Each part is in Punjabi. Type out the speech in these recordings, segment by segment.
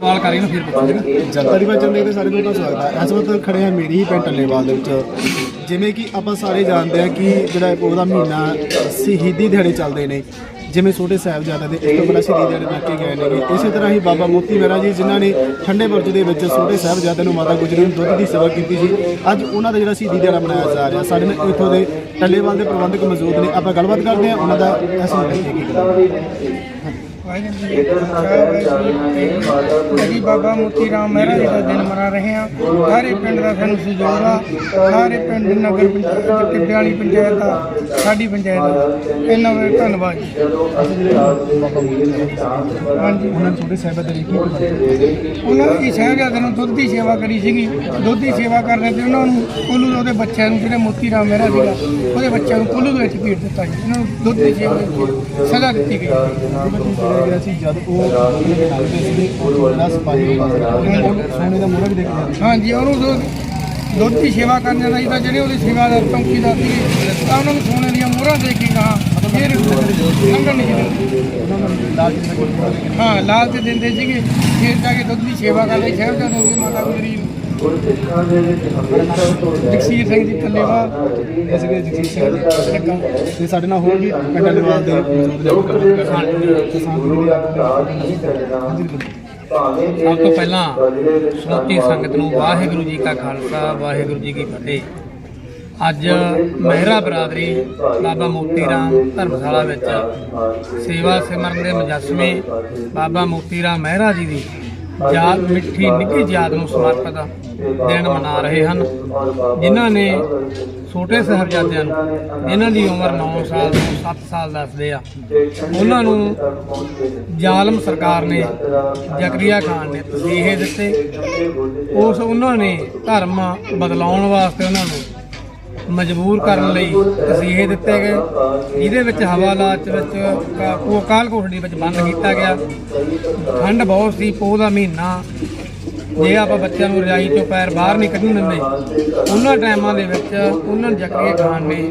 ਸਵਾਲ ਕਰੀ ਨਾ ਫਿਰ ਪੁੱਛਾਂਗੇ ਜਨਤਾ ਦੀ ਬਚਨ ਦੇ ਤੇ ਸਾਰੇ ਲੋਕਾਂ ਦਾ ਸਵਾਗਤ ਹੈ। ਇਸ ਵਕਤ ਖੜੇ ਆ ਮੇਰੀ ਹੀ ਪਿੰਡ ਟੱਲੇਵਾਲ ਦੇ ਵਿੱਚ। ਜਿਵੇਂ ਕਿ ਆਪਾਂ ਸਾਰੇ ਜਾਣਦੇ ਆ ਕਿ ਜਿਹੜਾ ਉਹਦਾ ਮਹੀਨਾ ਸ਼ਹੀਦੀ ਦਿਹਾੜੇ ਚੱਲਦੇ ਨੇ। ਜਿਵੇਂ ਛੋਟੇ ਸਾਹਿਬਜ਼ਾਦਿਆਂ ਦੇ ਇੱਕ ਬੜਾ ਸ਼ਹੀਦੀ ਦਿਹਾੜੇ ਰੱਖੇ ਗਏ ਨੇਗੇ ਇਸੇ ਤਰ੍ਹਾਂ ਹੀ ਬਾਬਾ ਮੋਤੀ ਮਹਿਰਾ ਜੀ ਜਿਨ੍ਹਾਂ ਨੇ ਠੰਡੇ ਬੁਰਜ ਦੇ ਵਿੱਚ ਛੋਟੇ ਸਾਹਿਬਜ਼ਾਦਿਆਂ ਨੂੰ ਮਾਤਾ ਗੁਜਰੀ ਨੂੰ ਦੁੱਧ ਦੀ ਸੇਵਾ ਕੀਤੀ ਸੀ। ਅੱਜ ਉਹਨਾਂ ਦਾ ਜਿਹੜਾ ਸ਼ਹੀਦੀ ਦਿਹਾੜਾ ਮਨਾਇਆ ਜਾ ਰਿਹਾ। ਸਾਡੇ ਨਾਲ ਇੱਥੋਂ ਦੇ ਟੱਲੇਵਾਲ ਦੇ ਪ੍ਰਬੰਧਕ ਮੌਜੂਦ ਨੇ। ਆਪਾਂ ਗੱਲਬਾਤ ਕਰਦੇ ਹਾਂ ਉਹਨਾਂ ਦਾ ਅਸੀਂ ਦੇਖੀਏ ਕੀ ਗੱਲ ਅਸੀਂ ਬਾਬਾ ਮੋਤੀ ਰਾਮ ਮਹਿਰਾ ਜੀ ਦਾ ਦਿਨ ਮਨਾ ਰਹੇ ਹਾਂ। ਸਾਰੇ ਪਿੰਡ ਦਾ ਸਾਨੂੰ ਸਹਿਯੋਗ ਆ। ਸਾਰੇ ਪਿੰਡ ਨਗਰ ਪੰਚਾਇਤ ਟਿੱਬੇ ਵਾਲੀ ਪੰਚਾਇਤ ਦਾ ਸਾਡੀ ਪੰਚਾਇਤ ਦਾ ਇਹਨਾਂ ਦਾ ਧੰਨਵਾਦ ਜੀ। ਹਾਂਜੀ। ਉਹਨਾਂ ਨੇ ਛੋਟੇ ਕੀ ਕੀਤਾ ਉਹਨਾਂ ਦੀ ਸਾਹਿਬਜ਼ਾਦੇ ਨੂੰ ਦੁੱਧ ਦੀ ਸੇਵਾ ਕਰੀ ਸੀਗੀ। ਦੁੱਧ ਦੀ ਸੇਵਾ ਕਰਨ ਤੇ ਉਹਨਾਂ ਨੂੰ ਕੋਲੂ ਦੇ ਉਹਦੇ ਬੱਚਿਆਂ ਨੂੰ ਜਿਹੜੇ ਮੋਤੀ ਰਾਮ ਮਹਿਰਾ ਸੀਗਾ ਉਹਦੇ ਬੱਚਿਆਂ ਨੂੰ ਕੋਲੂ ਦੇ ਵਿੱਚ ਭੇਟ ਦਿੱਤਾ ਜੀ। ਇਹਨਾਂ ਨੂੰ ਦੁੱਧ ਦੀ ਸੇਵਾ ਦੀ ਸਜ਼ਾ ਦਿੱਤੀ ਗਈ। ਸੀ ਜਦ ਉਹ ਸੀ ਸੋਨੇ ਦਾ ਵੀ ਸੀ ਹਾਂਜੀ ਉਹਨੂੰ ਦੁੱਧ ਦੀ ਸੇਵਾ ਕਰਨ ਜਾਂਦਾ ਸੀ ਤਾਂ ਜਿਹੜੇ ਉਹਦੀ ਸੇਵਾਦਾਰ ਚੌਕੀਦਾਰ ਸੀ ਤਾਂ ਉਹਨਾਂ ਨੂੰ ਸੋਨੇ ਦੀਆਂ ਮੋਹਰਾਂ ਦੇ ਕੇ ਕਹਾ ਫਿਰ ਲੰਘਣ ਨਹੀਂ ਦਿੰਦੇ। ਦੇ ਹਾਂ ਲਾਲ ਤੇ ਦਿੰਦੇ ਸੀਗੇ ਫਿਰ ਜਾ ਕੇ ਦੁੱਧ ਦੀ ਸੇਵਾ ਕਰਦੇ ਸੀ ਸਾਹਿਬਜ਼ਾਦੇ ਦੀ ਮਾਤਾ ਗੁਜਰੀ ਨੂੰ। ਜਗਸੀਰ ਸਿੰਘ ਜੀ ਥੱਲੇਵਾ ਇਸ ਦੇ ਜਗਜੀਤ ਸਿੰਘ ਜੀ ਲੱਗਾ। ਤੇ ਸਾਡੇ ਨਾਲ ਹੋਰ ਵੀ ਪਿੰਡ ਦੇ ਨੇ ਕਿਸਾਨ ਜੀ ਦੀ ਹਾਂਜੀ। ਸਭ ਤੋਂ ਪਹਿਲਾਂ ਸਮੁੱਚੀ ਸੰਗਤ ਨੂੰ ਵਾਹਿਗੁਰੂ ਜੀ ਕਾ ਖਾਲਸਾ ਵਾਹਿਗੁਰੂ ਜੀ ਕੀ ਫਤਿਹ। ਅੱਜ ਮਹਿਰਾ ਬਰਾਦਰੀ ਬਾਬਾ ਮੋਤੀ ਰਾਮ ਧਰਮਸ਼ਾਲਾ ਵਿੱਚ ਸੇਵਾ ਸਿਮਰਨ ਦੇ ਮੁਜੱਸਮੇ ਬਾਬਾ ਮੋਤੀ ਰਾਮ ਮਹਿਰਾ ਜੀ ਦੀ ਯਾਦ, ਮਿੱਠੀ ਨਿੱਘੀ ਯਾਦ ਨੂੰ ਸਮਰਪਿਤ ਦਿਨ ਮਨਾ ਰਹੇ ਹਨ। ਜਿਨ੍ਹਾਂ ਨੇ ਛੋਟੇ ਸਾਹਿਬਜ਼ਾਦਿਆਂ ਨੂੰ ਇਹਨਾਂ ਦੀ ਉਮਰ 9 ਸਾਲ ਤੋਂ 7 ਸਾਲ ਦੱਸਦੇ ਆ, ਉਹਨਾਂ ਨੂੰ ਜ਼ਾਲਮ ਸਰਕਾਰ ਨੇ ਜ਼ਕਰੀਆ ਖਾਨ ਨੇ ਤਸੀਹੇ ਦਿੱਤੇ। ਉਸ, ਉਹਨਾਂ ਨੇ ਧਰਮ ਬਦਲਾਉਣ ਵਾਸਤੇ ਉਹਨਾਂ ਨੂੰ ਮਜਬੂਰ ਕਰਨ ਲਈ ਤਸੀਹੇ ਦਿੱਤੇ ਗਏ। ਜਿਹਦੇ ਵਿੱਚ ਹਵਾਲਾਤ ਵਿੱਚ ਕਾ- ਉਹ ਕਾਲ ਕੋਠੜੀ ਵਿੱਚ ਬੰਦ ਕੀਤਾ ਗਿਆ। ਠੰਡ ਬਹੁਤ ਸੀ, ਪੋਹ ਦਾ ਮਹੀਨਾ। ਜੇ ਆਪਾਂ ਬੱਚਿਆਂ ਨੂੰ ਰਜਾਈ ਤੋਂ ਪੈਰ ਬਾਹਰ ਨਹੀਂ ਕੱਢਣ ਦਿੰਦੇ, ਉਹਨਾਂ ਟਾਈਮਾਂ ਦੇ ਵਿੱਚ ਉਹਨਾਂ ਨੂੰ ਜ਼ਕਰੀਆ ਖਾਨ ਨੇ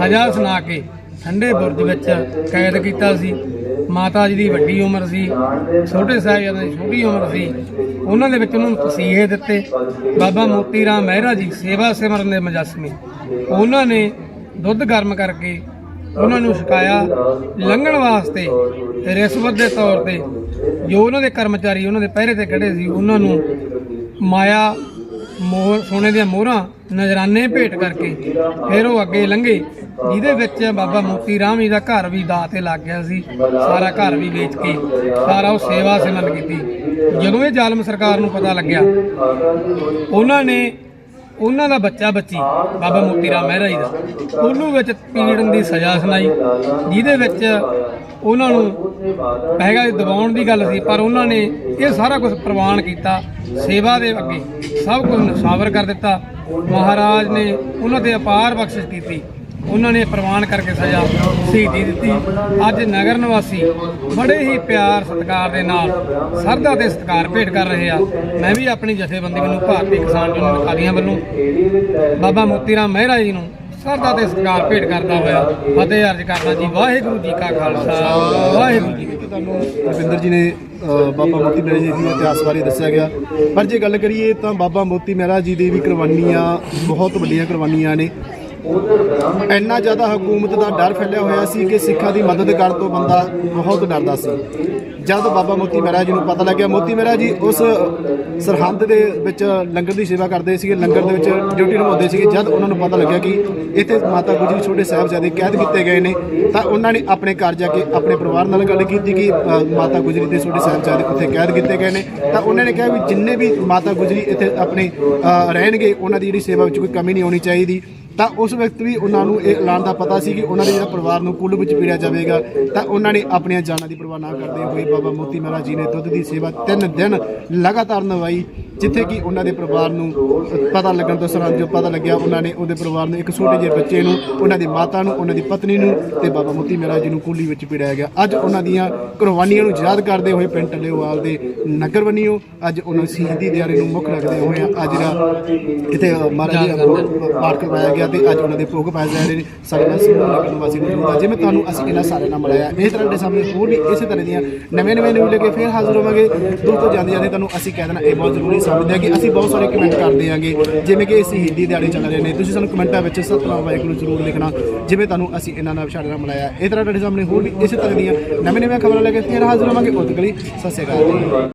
ਸਜ਼ਾ ਸੁਣਾ ਕੇ ਠੰਡੇ ਬੁਰਜ ਵਿੱਚ ਕੈਦ ਕੀਤਾ ਸੀ। ਮਾਤਾ ਜੀ ਦੀ ਵੱਡੀ ਉਮਰ ਸੀ, ਛੋਟੇ ਸਾਹਿਬਜ਼ਾਦਿਆਂ ਦੀ ਛੋਟੀ ਉਮਰ ਸੀ। ਉਹਨਾਂ ਦੇ ਵਿੱਚ ਉਹਨਾਂ ਨੂੰ ਤਸੀਹੇ ਦਿੱਤੇ। ਬਾਬਾ ਮੋਤੀ ਰਾਮ ਮਹਿਰਾ ਜੀ ਸੇਵਾ ਸਿਮਰਨ ਦੇ ਮੁਜੱਸਮੇ। ਉਹਨਾਂ ਨੇ ਦੁੱਧ ਗਰਮ ਕਰਕੇ ਉਹਨਾਂ ਨੂੰ ਛਕਾਇਆ ਲੰਘਣ ਵਾਸਤੇ ਰਿਸ਼ਵਤ ਦੇ ਤੌਰ ਤੇ ਜੋ ਉਹਨਾਂ ਦੇ ਕਰਮਚਾਰੀ ਉਹਨਾਂ ਦੇ ਪਹਿਰੇ ਤੇ ਖੜੇ ਸੀ, ਉਹਨਾਂ ਨੂੰ ਮਾਇਆ ਮੋਹਰ ਸੋਨੇ ਦੀਆਂ ਮੋਹਰਾਂ ਨਜ਼ਰਾਨੇ ਭੇਟ ਕਰਕੇ ਫਿਰ ਉਹ ਅੱਗੇ ਲੰਘੇ, ਜਿਹਦੇ ਵਿੱਚ ਬਾਬਾ ਮੋਤੀ ਰਾਮ ਜੀ ਦਾ ਘਰ ਵੀ ਦਾਅ ਤੇ ਲੱਗ ਗਿਆ ਸੀ। ਸਾਰਾ ਘਰ ਵੀ ਵੇਚ ਕੇ ਸਾਰਾ ਉਹ ਸੇਵਾ ਸਿਮਰਨ ਕੀਤੀ। ਜਦੋਂ ਇਹ ਜ਼ਾਲਮ ਸਰਕਾਰ ਨੂੰ ਪਤਾ ਲੱਗਿਆ, ਉਹਨਾਂ ਨੇ ਉਹਨਾਂ ਦਾ ਬੱਚਾ ਬੱਚੀ, ਬਾਬਾ ਮੋਤੀ ਰਾਮ ਮਹਿਰਾ ਜੀ ਦਾ। ਉਹਨੂੰ ਵਿੱਚ ਪੀੜਨ ਦੀ ਸਜ਼ਾ ਸੁਣਾਈ, ਜਿਹਦੇ ਵਿੱਚ ਉਹਨਾਂ ਨੂੰ ਹੈਗਾ ਇਹ ਦਬਾਉਣ ਦੀ ਗੱਲ ਸੀ, ਪਰ ਉਹਨਾਂ ਨੇ ਇਹ ਸਾਰਾ ਕੁਝ ਪ੍ਰਵਾਨ ਕੀਤਾ, ਸੇਵਾ ਦੇ ਅੱਗੇ ਸਭ ਕੁਝ ਨਸ਼ਾਵਰ ਕਰ ਦਿੱਤਾ। ਮਹਾਰਾਜ ਨੇ ਉਹਨਾਂ ਤੇ ਅਪਾਰ ਬਖਸ਼ਿਸ਼ ਕੀਤੀ। ਉਹਨਾਂ ਨੇ ਪ੍ਰਵਾਨ ਕਰਕੇ ਸਜ਼ਾ ਸ਼ਹੀਦੀ ਦਿੱਤੀ। ਅੱਜ ਨਗਰ ਨਿਵਾਸੀ ਬੜੇ ਹੀ ਪਿਆਰ ਸਤਿਕਾਰ ਦੇ ਨਾਲ ਸਰਦਾ ਤੇ ਸਤਿਕਾਰ ਭੇਟ ਕਰ ਰਹੇ ਆ। ਮੈਂ ਵੀ ਆਪਣੀ ਜਥੇਬੰਦੀ ਵੱਲੋਂ ਭਾਰਤੀ ਕਿਸਾਨ ਯੂਨੀਅਨ ਅਕਾਲੀਆਂ ਵੱਲੋਂ ਬਾਬਾ ਮੋਤੀ ਰਾਮ ਮਹਿਰਾ ਜੀ ਨੂੰ ਸਰਦਾ ਤੇ ਸਤਿਕਾਰ ਭੇਟ ਕਰਦਾ ਹੋਇਆ ਫਤਿਹ ਅਰਜ ਕਰਦਾ ਜੀ। ਵਾਹਿਗੁਰੂ ਜੀ ਕਾ ਖਾਲਸਾ। ਵਾਹਿਗੁਰੂ ਜੀ ਤੁਹਾਨੂੰ ਰਵਿੰਦਰ ਜੀ ਨੇ ਬਾਬਾ ਮੋਤੀ ਮਹਿਰਾ ਜੀ ਦੇ ਇਤਿਹਾਸ ਬਾਰੇ ਦੱਸਿਆ ਗਿਆ। ਪਰ ਜੇ ਗੱਲ ਕਰੀਏ ਤਾਂ ਬਾਬਾ ਮੋਤੀ ਮਹਿਰਾ ਜੀ ਦੀ ਵੀ ਕੁਰਬਾਨੀਆਂ, ਬਹੁਤ ਵੱਡੀਆਂ ਕੁਰਬਾਨੀਆਂ ਨੇ। ਇੰਨਾ ਜ਼ਿਆਦਾ ਹਕੂਮਤ ਦਾ ਡਰ ਫੈਲਿਆ ਹੋਇਆ ਸੀ ਕਿ ਸਿੱਖਾਂ ਦੀ ਮਦਦ ਕਰਨ ਤੋਂ ਬੰਦਾ ਬਹੁਤ ਡਰਦਾ ਸੀ। ਜਦ ਬਾਬਾ ਮੋਤੀ ਮਹਿਰਾ ਜੀ ਨੂੰ ਪਤਾ ਲੱਗਿਆ, ਮੋਤੀ ਮਹਿਰਾ ਜੀ ਉਸ ਸਰਹੰਦ ਦੇ ਵਿੱਚ ਲੰਗਰ ਦੀ ਸੇਵਾ ਕਰਦੇ ਸੀਗੇ, ਲੰਗਰ ਦੇ ਵਿੱਚ ਡਿਊਟੀ ਨਿਭਾਉਂਦੇ ਸੀਗੇ। ਜਦ ਉਹਨਾਂ ਨੂੰ ਪਤਾ ਲੱਗਿਆ ਕਿ ਇੱਥੇ ਮਾਤਾ ਗੁਜਰੀ ਛੋਟੇ ਸਾਹਿਬਜ਼ਾਦੇ ਕੈਦ ਕੀਤੇ ਗਏ ਨੇ, ਤਾਂ ਉਹਨਾਂ ਨੇ ਆਪਣੇ ਘਰ ਜਾ ਕੇ ਆਪਣੇ ਪਰਿਵਾਰ ਨਾਲ ਗੱਲ ਕੀਤੀ ਕਿ ਮਾਤਾ ਗੁਜਰੀ ਦੇ ਛੋਟੇ ਸਾਹਿਬਜ਼ਾਦੇ ਉੱਥੇ ਕੈਦ ਕੀਤੇ ਗਏ ਨੇ। ਤਾਂ ਉਹਨਾਂ ਨੇ ਕਿਹਾ ਵੀ ਜਿੰਨੇ ਵੀ ਮਾਤਾ ਗੁਜਰੀ ਇੱਥੇ ਆਪਣੇ ਰਹਿਣਗੇ, ਉਹਨਾਂ ਦੀ ਜਿਹੜੀ ਸੇਵਾ ਵਿੱਚ ਕੋਈ ਕਮੀ ਨਹੀਂ ਹੋਣੀ ਚਾਹੀਦੀ। ਤਾਂ ਉਸ ਵਕਤ ਵੀ ਉਹਨਾਂ ਨੂੰ ਇਹ ਐਲਾਨ ਦਾ ਪਤਾ ਸੀ ਕਿ ਉਹਨਾਂ ਦੇ ਜਿਹੜਾ ਪਰਿਵਾਰ ਨੂੰ ਕੁੱਲ ਵਿੱਚ ਪੀੜਿਆ ਜਾਵੇਗਾ, ਤਾਂ ਉਹਨਾਂ ਨੇ ਆਪਣੀਆਂ ਜਾਨਾਂ ਦੀ ਪਰਵਾਹ ਨਾ ਕਰਦੇ ਹੋਏ ਬਾਬਾ ਮੋਤੀ ਮਹਾਰਾਜ ਜੀ ਨੇ ਦੁੱਧ ਦੀ ਸੇਵਾ ਤਿੰਨ ਦਿਨ ਲਗਾਤਾਰ ਨਿਭਾਈ, ਜਿੱਥੇ ਕਿ ਉਹਨਾਂ ਦੇ ਪਰਿਵਾਰ ਨੂੰ ਪਤਾ ਲੱਗਣ ਤੋਂ ਸਰਹੰਦ ਜੋ ਪਤਾ ਲੱਗਿਆ, ਉਹਨਾਂ ਨੇ ਉਹਦੇ ਪਰਿਵਾਰ ਨੂੰ ਇੱਕ ਛੋਟੇ ਜਿਹੇ ਬੱਚੇ ਨੂੰ, ਉਹਨਾਂ ਦੀ ਮਾਤਾ ਨੂੰ, ਉਹਨਾਂ ਦੀ ਪਤਨੀ ਨੂੰ ਤੇ ਬਾਬਾ ਮੋਤੀ ਮਹਾਰਾਜ ਜੀ ਨੂੰ ਕੁੱਲੀ ਵਿੱਚ ਪੀੜਿਆ ਗਿਆ। ਅੱਜ ਉਹਨਾਂ ਦੀਆਂ ਕੁਰਬਾਨੀਆਂ ਨੂੰ ਯਾਦ ਕਰਦੇ ਹੋਏ ਪਿੰਡ ਟੱਲੇਵਾਲ ਦੇ ਨਗਰ ਵੰਨੀਓ ਅੱਜ ਉਹਨਾਂ ਸ਼ਹੀਦੀ ਦਿਹਾੜੇ ਨੂੰ ਮੁੱਖ ਰੱਖਦੇ ਹੋਏ ਅੱਜ ਜਿਹੜਾ ਇੱਥੇ ਮਹਾਰਾਜ ਜੀ ਦਾ ਪਾਠ ਕਰਵਾਇਆ ਗਿਆ ਤੇ ਅੱਜ ਉਹਨਾਂ ਦੇ ਭੋਗ ਪਾਏ ਜਾ ਰਹੇ ਨੇ। ਸਾਡੇ ਨਾਲ ਸਮੂਹ ਨਗਰ ਨਿਵਾਸੀ ਮੌਜੂਦ ਆ। ਜਿਵੇਂ ਤੁਹਾਨੂੰ ਅਸੀਂ ਇਹਨਾਂ ਸਾਰਿਆਂ ਨਾਲ ਮਿਲਾਇਆ ਇਸ ਤਰ੍ਹਾਂ ਦੇ ਸਾਹਮਣੇ ਹੋਰ ਵੀ ਇਸੇ ਤਰ੍ਹਾਂ ਦੀਆਂ ਨਵੇਂ ਨਵੇਂ ਨਿਊਜ਼ ਲੈ ਕੇ ਫਿਰ ਹਾਜ਼ਰ ਹੋਵਾਂਗੇ। ਦੋਸਤੋ ਜਾਂਦੇ ਜਾਂਦੇ ਤੁਹਾਨੂੰ ਅਸੀਂ ਕਹਿ ਦੇਣਾ, ਇਹ ਬਹੁਤ ਜ਼ਰੂਰੀ ਸਮਝਦੇ ਹਾਂ ਕਿ ਅਸੀਂ ਬਹੁਤ ਸਾਰੇ ਕਮੈਂਟ ਕਰਦੇ ਆਂਗੇ। ਜਿਵੇਂ ਕਿ ਅਸੀਂ ਹਿੰਦੀ ਦਿਹਾੜੇ ਚੱਲ ਰਹੇ ਨੇ, ਤੁਸੀਂ ਸਾਨੂੰ ਕਮੈਂਟਾਂ ਵਿੱਚ ਸਤਨਾਮ ਵਾਹਿਗੁਰੂ ਜ਼ਰੂਰ ਲਿਖਣਾ। ਜਿਵੇਂ ਤੁਹਾਨੂੰ ਅਸੀਂ ਇਹਨਾਂ ਨਾਲ ਸਾਡੇ ਨਾਲ ਮਿਲਾਇਆ ਇਸ ਤਰ੍ਹਾਂ ਤੁਹਾਡੇ ਸਾਹਮਣੇ ਹੋਰ ਵੀ ਇਸੇ ਤਰ੍ਹਾਂ ਦੀਆਂ ਨਵੇਂ ਨਵੇਂ ਖਬਰਾਂ ਲੈ ਕੇ ਫਿਰ ਹਾਜ਼ਰ ਹੋਵਾਂਗੇ। ਉਦੋਂ ਸਤਿ ਸ਼੍ਰੀ ਅਕਾਲ। ਜੀ